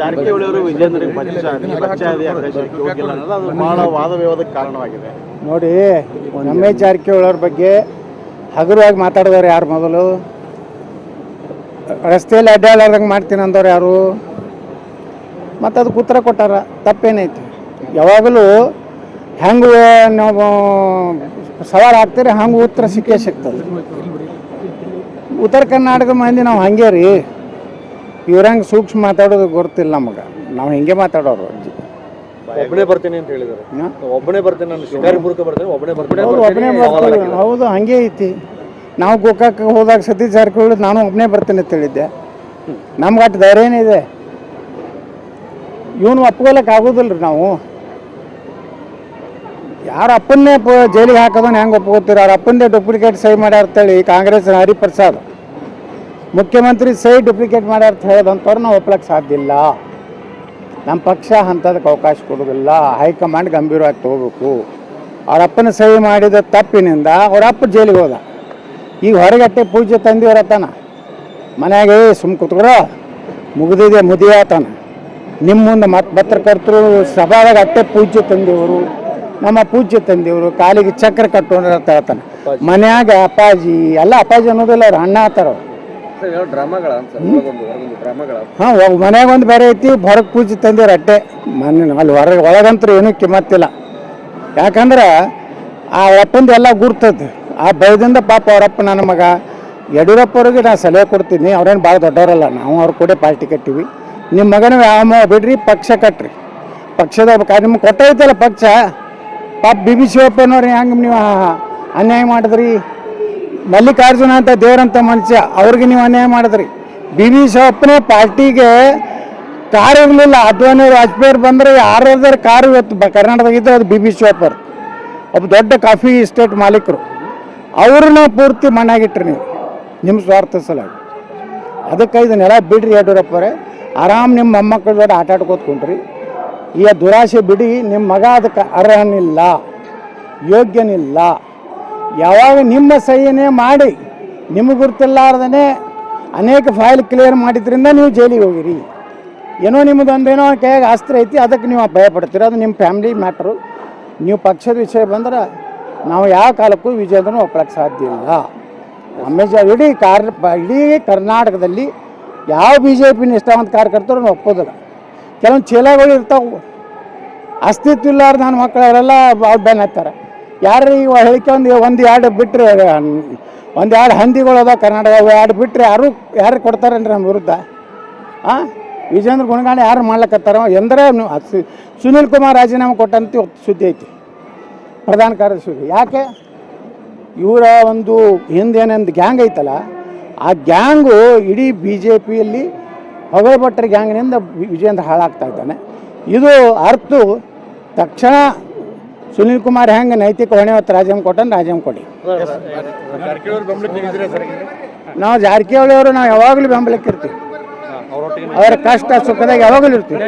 ಜಾರಕಿಹೊಳಿ ಅವರು ವಿಜೇಂದ್ರಿಗೆ ಪಕ್ಷ ಬಚ್ಚಾದಿ ಆಕಾಶಕ್ಕೆ ಹೋಗಿಲ್ಲ ಅನ್ನೋದು ಅದು ಬಹಳ ವಾದ ವಿವಾದಕ್ಕೆ ಕಾರಣವಾಗಿದೆ. ನೋಡಿ ರಮೇಶ್ ಜಾರಕಿಹೊಳಿ ಅವ್ರ ಬಗ್ಗೆ ಹಗುರವಾಗಿ ಮಾತಾಡಿದವ್ರು ಯಾರು ಮೊದಲು? ರಸ್ತೆಯಲ್ಲಿ ಅಡ್ಡಾಡ್ಲಾರ್ದಂಗೆ ಮಾಡ್ತೀನಿ ಅಂದವ್ರು ಯಾರು? ಮತ್ತು ಅದಕ್ಕೆ ಉತ್ತರ ಕೊಟ್ಟಾರ, ತಪ್ಪೇನೈತಿ? ಯಾವಾಗಲೂ ಹೆಂಗೆ ನಾವು ಸವಾಲು ಹಾಕ್ತೀರಿ ಹಂಗೆ ಉತ್ತರ ಸಿಕ್ಕೇ ಸಿಗ್ತದೆ. ಉತ್ತರ ಕರ್ನಾಟಕ ಮಂದಿ ನಾವು ಹಂಗೆ ರೀ ಇವ್ರಂಗೆ ಸೂಕ್ಷ್ಮ ಮಾತಾಡೋದು ಗೊತ್ತಿಲ್ಲ ನಮಗೆ. ನಾವು ಹಿಂಗೆ ಮಾತಾಡೋರು. ಒಬ್ಬನೇ ಬರ್ತೀನಿ ಅಂತ ಹೇಳಿದ್ದಾರೆ ಹಾ? ಒಬ್ಬನೇ ಬರ್ತೀನಿ ನಾನು ಶಿಕಾರಿಪುರಕ್ಕೆ ಬರ್ತೀನಿ ಒಬ್ಬನೇ ಬರ್ತೀನಿ ಹೌದು ಒಬ್ಬನೇ ಬರ್ತೀವಿ ಹೌದು ಹಂಗೆ ಐತಿ. ನಾವು ಗೋಕಾಕ್ ಹೋದಾಗ ಸತೀಶ್ ಜಾರಕಿಹೊಳಿ ನಾನು ಒಬ್ಬನೇ ಬರ್ತೀನಿ ಅಂತ ಹೇಳಿದ್ದೆ. ನಮ್ಗೆ ಅಷ್ಟು ಧೈರ್ಯ ಏನಿದೆ ಇವನು ಒಪ್ಕೊಳಕ್ಕೆ ಆಗೋದಿಲ್ಲ ರೀ ನಾವು. ಯಾರ ಅಪ್ಪನ್ನೇ ಜೈಲಿಗೆ ಹಾಕೋದನ್ನ ಹೆಂಗೆ ಒಪ್ಕೋತೀರಿ? ಅವ್ರ ಅಪ್ಪಂದೇ ಡೂಪ್ಲಿಕೇಟ್ ಸಹಿ ಮಾಡ್ಯಾರ ಅಂತೇಳಿ ಕಾಂಗ್ರೆಸ್ ಹರಿಪ್ರಸಾದ್. ಮುಖ್ಯಮಂತ್ರಿ ಸಹಿ ಡುಪ್ಲಿಕೇಟ್ ಮಾಡ್ಯಾರ ಅಂತ ಹೇಳಿದಂಥವ್ರು ನಾವು ಒಪ್ಲಕ್ಕೆ ಸಾಧ್ಯ ಇಲ್ಲ. ನಮ್ಮ ಪಕ್ಷ ಅಂಥದಕ್ಕೆ ಅವಕಾಶ ಕೊಡೋದಿಲ್ಲ. ಹೈಕಮಾಂಡ್ ಗಂಭೀರವಾಗಿ ತಗೋಬೇಕು. ಅವರಪ್ಪನ ಸಹಿ ಮಾಡಿದ ತಪ್ಪಿನಿಂದ ಅವ್ರ ಅಪ್ಪ ಜೈಲಿಗೆ ಹೋದ. ಈಗ ಹೊರಗಟ್ಟೆ ಪೂಜೆ ತಂದಿವರತ್ತಾನ ಮನೆಯಾಗೆ ಸುಮ್ ಕೂತ್ಕೊಡ ಮುಗಿದಿದೆ ಮುದಿಯಾತನ ನಿಮ್ಮ ಮುಂದೆ ಮತ್ತೆ ಪತ್ರಕರ್ತರು ಸಭಾದಾಗ ಅಟ್ಟೆ ಪೂಜ್ಯ ತಂದಿವರು ನಮ್ಮ ಪೂಜ್ಯ ತಂದೆಯವರು ಕಾಲಿಗೆ ಚಕ್ರ ಕಟ್ಟೋಣ ಅಂತ ಹೇಳ್ತಾನೆ ಮನ್ಯಾಗ ಅಪ್ಪಾಜಿ ಎಲ್ಲ ಅಪ್ಪಾಜಿ ಅನ್ನೋದಿಲ್ಲ ಅವ್ರು ಅಣ್ಣ ಆತಾರ ಅವ್ರು. ಹಾಂ ಮನ್ಯಾಗ ಒಂದು ಬೇರೆ ಐತಿ ಹೊರಗ್ ಪೂಜೆ ತಂದಿರ ಅಟ್ಟೆ ಮನೆ ಅಲ್ಲಿ ಹೊರಗೆ ಒಳಗಂತೂ ಏನೂ ಕಿಮ್ಮತ್ತಿಲ್ಲ. ಯಾಕಂದ್ರೆ ಆ ಅಪ್ಪಂದು ಎಲ್ಲ ಗುರ್ತದ ಆ ಭಯದಿಂದ ಪಾಪ ಅವರಪ್ಪ ನನ್ನ ಮಗ ಯಡಿಯೂರಪ್ಪ ಅವ್ರಿಗೆ ನಾನು ಸಲಹೆ ಕೊಡ್ತೀನಿ, ಅವ್ರೇನು ಭಾಳ ದೊಡ್ಡವರಲ್ಲ, ನಾವು ಅವ್ರ ಕೂಡ ಪಾರ್ಟಿ ಕಟ್ಟಿವಿ. ನಿಮ್ಮ ಮಗನ ಯಾವ ಬಿಡ್ರಿ, ಪಕ್ಷ ಕಟ್ರಿ. ಪಕ್ಷದ ನಿಮ್ಗೆ ಕೊಟ್ಟೈತಲ್ಲ ಪಕ್ಷ, ಪಾಪ ಬಿ ಬಿ ಶಿವಪ್ಪನವ್ರು, ಹೆಂಗೆ ನೀವು ಅನ್ಯಾಯ ಮಾಡಿದ್ರಿ? ಮಲ್ಲಿಕಾರ್ಜುನ ಅಂತ ದೇವರಂತ ಮನುಷ್ಯ, ಅವ್ರಿಗೆ ನೀವು ಅನ್ಯಾಯ ಮಾಡಿದ್ರಿ. ಬಿ ಬಿ ಶೋಪ್ನೇ ಪಾರ್ಟಿಗೆ ಕಾರ್ ಇರಲಿಲ್ಲ, ಅದ್ವಾನಿ ವಾಜಪೇಯಿ ಬಂದರೆ ಯಾರ್ಯಾರ ಕಾರು ಇವತ್ತು ಕರ್ನಾಟಕದಾಗ ಇದ್ದರೆ ಅದು ಬಿ ಬಿ ಶೋಪರ್ ಒಬ್ಬ ದೊಡ್ಡ ಕಾಫಿ ಎಸ್ಟೇಟ್ ಮಾಲೀಕರು. ಅವ್ರನ್ನ ಪೂರ್ತಿ ಮಣ್ಣಾಗಿಟ್ರಿ ನೀವು ನಿಮ್ಮ ಸ್ವಾರ್ಥ ಸಲಾಗಿ ಅದಕ್ಕೆ ಇದನ್ನೆಲ್ಲ ಬಿಡ್ರಿ ಯಡಿಯೂರಪ್ಪರೇ ಆರಾಮ್ ನಿಮ್ಮ ಮೊಮ್ಮಕ್ಕಳ ಜೊತೆ ಆಟ ಆಡ್ಕೋತ್ಕೊಂಡ್ರಿ ಈ ದುರಾಸೆ ಬಿಡಿ ನಿಮ್ಮ ಮಗ ಅದಕ್ಕೆ ಅರ್ಹನಿಲ್ಲ, ಯೋಗ್ಯನಿಲ್ಲ. ಯಾವಾಗ ನಿಮ್ಮ ಸಹಿನೇ ಮಾಡಿ ನಿಮಗೆ ಗುರುತಿಲ್ಲಾರ್ದೇ ಅನೇಕ ಫೈಲ್ ಕ್ಲಿಯರ್ ಮಾಡಿದ್ರಿಂದ ನೀವು ಜೈಲಿಗೆ ಹೋಗಿರಿ. ಏನೋ ನಿಮ್ಮದು ಏನೋ ಕೈಯಾಗ ಆಸ್ತಿ ಐತಿ, ಅದಕ್ಕೆ ನೀವು ಭಯ ಪಡ್ತೀರ ಅದು ನಿಮ್ಮ ಫ್ಯಾಮಿಲಿ ಮ್ಯಾಟ್ರು. ನೀವು ಪಕ್ಷದ ವಿಷಯ ಬಂದ್ರೆ ನಾವು ಯಾವ ಕಾಲಕ್ಕೂ ವಿಜೇಂದ್ರನ ಒಪ್ಪಳಕ್ಕೆ ಸಾಧ್ಯ ಇಲ್ಲ. ಅಮೇಜ ಇಡೀ ಕಾರ್, ಇಡೀ ಕರ್ನಾಟಕದಲ್ಲಿ ಯಾವ ಬಿ ಜೆ ಪಿನ ಇಷ್ಟವಂತ ಕಾರ್ಯಕರ್ತರು ಒಪ್ಪೋದಿಲ್ಲ. ಕೆಲವೊಂದು ಚೀಲಗಳು ಇರ್ತಾವೆ. ಅಸ್ತಿತ್ವ ಇಲ್ಲಾರ ನನ್ನ ಮಕ್ಕಳೆಲ್ಲ ಅವ್ರು ಬೆನ್ ಹತ್ತಾರೆ. ಯಾರು ಈಗ ಹೇಳಿಕೆ ಒಂದು ಎರಡು ಬಿಟ್ಟರೆ ಒಂದು ಎರಡು ಹಂದಿಗಳು ಅದಾವ ಕರ್ನಾಟಕ ಎರಡು ಬಿಟ್ಟರೆ ಯಾರು ಯಾರು ಕೊಡ್ತಾರೇನ್ರಿ ನಮ್ಮ ವಿರುದ್ಧ? ಹಾಂ ವಿಜೇಂದ್ರ ಗುಣಗಾಣ ಯಾರು ಮಾಡ್ಲಕತ್ತಾರ? ಎಂದ್ರೆ ಸುನೀಲ್ ಕುಮಾರ್ ರಾಜೀನಾಮೆ ಕೊಟ್ಟಂತ ಸುದ್ದಿ ಐತಿ. ಪ್ರಧಾನ ಕಾರ್ಯದರ್ಶಿ ಯಾಕೆ? ಇವರ ಒಂದು ಹಿಂದೇನೊಂದು ಗ್ಯಾಂಗ್ ಐತಲ್ಲ, ಆ ಗ್ಯಾಂಗು ಇಡೀ ಬಿ ಜೆ ಪಿಯಲ್ಲಿ ಹೊಗಳ್ಭಟ್ರ ಗ್ಯಾಂಗ್ನಿಂದ ವಿಜೇಂದ್ರ ಹಾಳಾಗ್ತಾ ಇದ್ದಾನೆ. ಇದು ಅರ್ಥ ತಕ್ಷಣ ಸುನೀಲ್ ಕುಮಾರ್ ಹೆಂಗೆ ನೈತಿಕ ಹೊಣೆ ಹೊತ್ತು ರಾಜೀನಾಮೆ ಕೊಟ್ಟನ್ ರಾಜೀನಾಮೆ ಕೊಡಿ. ನಾವು ಜಾರಕಿಹೊಳಿ ಅವರು ನಾವು ಯಾವಾಗಲೂ ಬೆಂಬಲಕ್ಕೆ ಇರ್ತೀವಿ. ಅವರ ಕಷ್ಟ ಸುಖದಾಗ ಯಾವಾಗಲೂ ಇರ್ತೀವಿ.